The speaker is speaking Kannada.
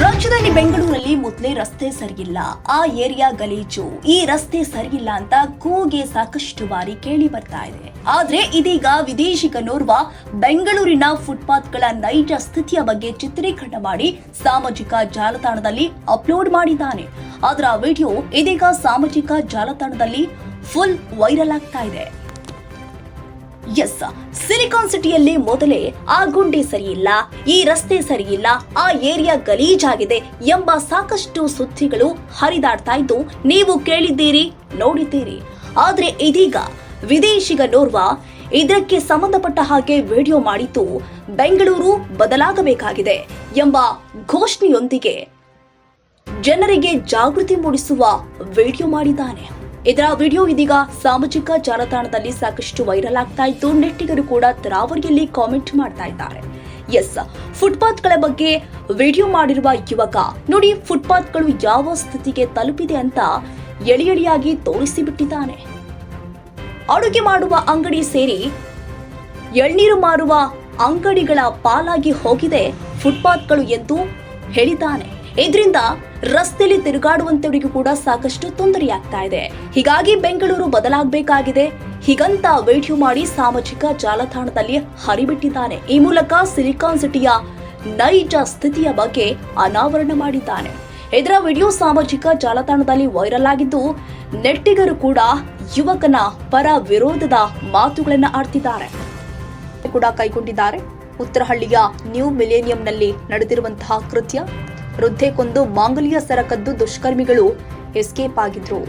ರಾಜ್ಯದಲ್ಲಿ ಬೆಂಗಳೂರಲ್ಲಿ ಮೊದಲೇ ರಸ್ತೆ ಸರಿಯಿಲ್ಲ. ಆ ಏರಿಯಾ ಗಲೀಜು. ಈ ರಸ್ತೆ ಸರಿಯಿಲ್ಲ ಅಂತ ಕೂಗೆ ಸಾಕಷ್ಟು ಬಾರಿ ಕೇಳಿ ಬರ್ತಾ ಇದೆ. ಆದ್ರೆ ಇದೀಗ ವಿದೇಶಿಗನೋರ್ವ ಬೆಂಗಳೂರಿನ ಫುಟ್ಪಾತ್ಗಳ ನೈಜ ಸ್ಥಿತಿಯ ಬಗ್ಗೆ ಚಿತ್ರೀಕರಣ ಮಾಡಿ ಸಾಮಾಜಿಕ ಜಾಲತಾಣದಲ್ಲಿ ಅಪ್ಲೋಡ್ ಮಾಡಿದ್ದಾನೆ. ಅದರ ವಿಡಿಯೋ ಇದೀಗ ಸಾಮಾಜಿಕ ಜಾಲತಾಣದಲ್ಲಿ ಫುಲ್ ವೈರಲ್ ಆಗ್ತಾ ಇದೆ. ಎಸ್, ಸಿಲಿಕಾನ್ ಸಿಟಿಯಲ್ಲಿ ಮೊದಲೇ ಆ ಗುಂಡಿ ಸರಿಯಿಲ್ಲ, ಈ ರಸ್ತೆ ಸರಿಯಿಲ್ಲ, ಆ ಏರಿಯಾ ಗಲೀಜಾಗಿದೆ ಎಂಬ ಸಾಕಷ್ಟು ಸುದ್ದಿಗಳು ಹರಿದಾಡ್ತಾ ಇದ್ದು ನೀವು ಕೇಳಿದ್ದೀರಿ, ನೋಡಿದ್ದೀರಿ. ಆದ್ರೆ ಇದೀಗ ವಿದೇಶಿಗ ನೋರ್ವ ಇದಕ್ಕೆ ಸಂಬಂಧಪಟ್ಟ ಹಾಗೆ ವಿಡಿಯೋ ಮಾಡಿದ್ದು ಬೆಂಗಳೂರು ಬದಲಾಗಬೇಕಾಗಿದೆ ಎಂಬ ಘೋಷಣೆಯೊಂದಿಗೆ ಜನರಿಗೆ ಜಾಗೃತಿ ಮೂಡಿಸುವ ವಿಡಿಯೋ ಮಾಡಿದ್ದಾನೆ. ಇದರ ವಿಡಿಯೋ ಇದೀಗ ಸಾಮಾಜಿಕ ಜಾಲತಾಣದಲ್ಲಿ ಸಾಕಷ್ಟು ವೈರಲ್ ಆಗ್ತಾ ಇದ್ದು, ನೆಟ್ಟಿಗರು ಕೂಡ ತರಾವರಿಯಲ್ಲಿ ಕಾಮೆಂಟ್ ಮಾಡ್ತಾ ಇದ್ದಾರೆ. ಎಸ್, ಫುಟ್ಪಾತ್ಗಳ ಬಗ್ಗೆ ವಿಡಿಯೋ ಮಾಡಿರುವ ಯುವಕ, ನೋಡಿ ಫುಟ್ಪಾತ್ಗಳು ಯಾವ ಸ್ಥಿತಿಗೆ ತಲುಪಿದೆ ಅಂತ ಎಳಿ ಎಳಿಯಾಗಿ ತೋರಿಸಿಬಿಟ್ಟಿದ್ದಾನೆ. ಅಡುಗೆ ಮಾಡುವ ಅಂಗಡಿ ಸೇರಿ ಎಳ್ನೀರು ಮಾರುವ ಅಂಗಡಿಗಳ ಪಾಲಾಗಿ ಹೋಗಿದೆ ಫುಟ್ಪಾತ್ಗಳು ಎಂದು ಹೇಳಿದ್ದಾನೆ. ಇದರಿಂದ ರಸ್ತೆಯಲ್ಲಿ ತಿರುಗಾಡುವಂತವರಿಗೂ ಕೂಡ ಸಾಕಷ್ಟು ತೊಂದರೆಯಾಗ್ತಾ ಇದೆ. ಹೀಗಾಗಿ ಬೆಂಗಳೂರು ಬದಲಾಗಬೇಕಾಗಿದೆ. ಹೀಗಂತ ವಿಡಿಯೋ ಮಾಡಿ ಸಾಮಾಜಿಕ ಜಾಲತಾಣದಲ್ಲಿ ಹರಿಬಿಟ್ಟಿದ್ದಾನೆ. ಈ ಮೂಲಕ ಸಿಲಿಕಾನ್ ಸಿಟಿಯ ನೈಜ ಸ್ಥಿತಿಯ ಬಗ್ಗೆ ಅನಾವರಣ ಮಾಡಿದ್ದಾನೆ. ಇದರ ವಿಡಿಯೋ ಸಾಮಾಜಿಕ ಜಾಲತಾಣದಲ್ಲಿ ವೈರಲ್ ಆಗಿದ್ದು, ನೆಟ್ಟಿಗರು ಕೂಡ ಯುವಕನ ಪರ ವಿರೋಧದ ಮಾತುಗಳನ್ನು ಆಡ್ತಿದ್ದಾರೆ. ಕೂಡ ಕೈಗೊಂಡಿದ್ದಾರೆ. ಉತ್ತರಹಳ್ಳಿಯ ನ್ಯೂ ಮಿಲೇನಿಯಂನಲ್ಲಿ ನಡೆದಿರುವಂತಹ ಕೃತ್ಯ. ವೃದ್ಧೆ ಕೊಂದು ಮಾಂಗಲ್ಯ ಸರ ಕದ್ದು ದುಷ್ಕರ್ಮಿಗಳು ಎಸ್ಕೇಪ್ ಆಗಿದ್ರು.